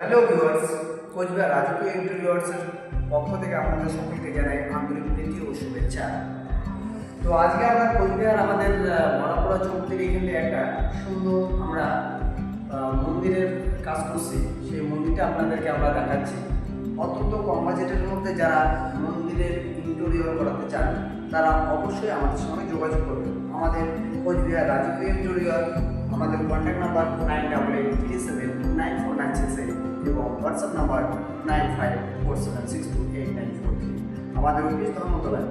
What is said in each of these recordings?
Hello viewers Cooch Behar রাজকীয় ইন্টারভিউয়ার্সের পক্ষ থেকে আপনাদের সকলকে জানাই আন্তরিক প্রীতি ও শুভেচ্ছা। তো আজকে আমরা কোচবিহার আমাদের মরাপড়া চৌক থেকে এখানে একটা সুন্দর আমরা মন্দিরের কাজ করছি। সেই মন্দিরটা আপনাদেরকে আমরা দেখাচ্ছি। অত্যন্ত কম বাজেটের মধ্যে যারা মন্দিরের ইন্টেরিয়র করাতে চান, তারা অবশ্যই আমাদের সঙ্গে যোগাযোগ করবেন। আমাদের কোচবিহার রাজকীয় ইন্টেরিয়র আমাদের contact number nine double eight three seven nine four nine six WhatsApp number nine five four seven six two eight nine four আমাদের অফিস ধর্মতলায়।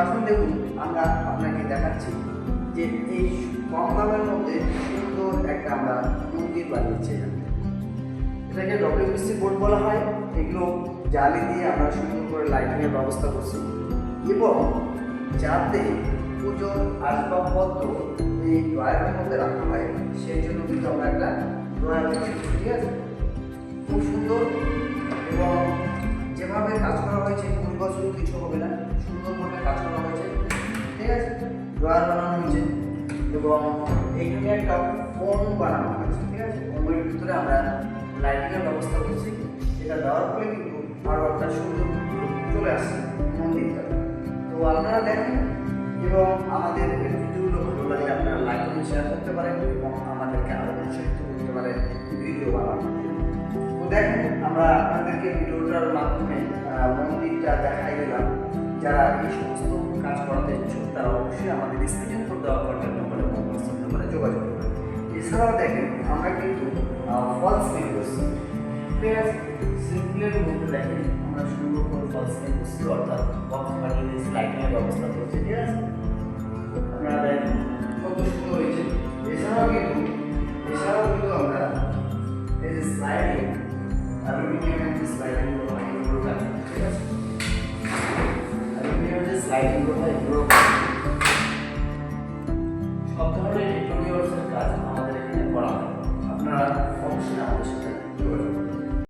এখন দেখুন, আমরা আপনাকে দেখাচ্ছি যে এই কম দামের মধ্যে সুন্দর একটা আমরা মন্দির বানিয়েছি এখানে। এটাকে ডব্লিউবিসি বোর্ড বলা হয়। এগুলো জালি দিয়ে আমরা সুন্দর করে লাইটিংয়ের ব্যবস্থা করছি। এবং যাতে পুজোর আসবাবপত্র এই ড্রয়ারের মধ্যে রাখা হয়, সেই জন্য কিন্তু আমরা একটা ড্রয়ার ঠিক আছে? সুন্দর এবং যেভাবে কাজ করা হয়েছে বছর কিছু হবে না সুন্দরভাবে কাজ করা হয়েছে। ঠিক আছে? ড্রয়ার বানানো হয়েছে এবং এইখানে একটা ফোন বানানো হয়েছে, ঠিক আছে? ফোনের ভিতরে আমরা লাইটিংয়ের ব্যবস্থা করছি। এটা দেওয়ার ফলে কিন্তু আরও একটা সুন্দর চলে আসছে মন্দিরটা। তো আপনারা দেখেন এবং আমাদের ভিডিওগুলো ভালো লাগলে আপনারা লাইক এবং শেয়ার করতে পারেন এবং আমাদেরকে আরও উৎসাহিত করতে পারেন ভিডিও বানানো। দেখেন আমরা আপনাদেরকে ভিডিওটার মাধ্যমে মন্দিরটা দেখাই দিলাম। যারা এই সমস্ত কাজ করাতে ইচ্ছুক, তারা অবশ্যই আমাদের স্ক্রিনের উপর দেওয়া কন্ট্যাক্ট নম্বরে হোয়াটসঅ্যাপ নম্বরে যোগাযোগ করবেন। এছাড়াও দেখেন, আমরা কিন্তু ফলস ঠিক আছে? সিম্পলের মধ্যে দেখেন, আমরা সুন্দর করে ফলস করছি অর্থাৎ বক্স বানিয়ে দিয়েছি লাইটিংয়ের ব্যবস্থা করছি, ঠিক আছে? আপনারা দেখেন, কত সুন্দর হয়েছে। এছাড়াও কিন্তু এছাড়াও কিন্তু আমরা, এই যে sliding I don't profile. Aluminum is sliding profile.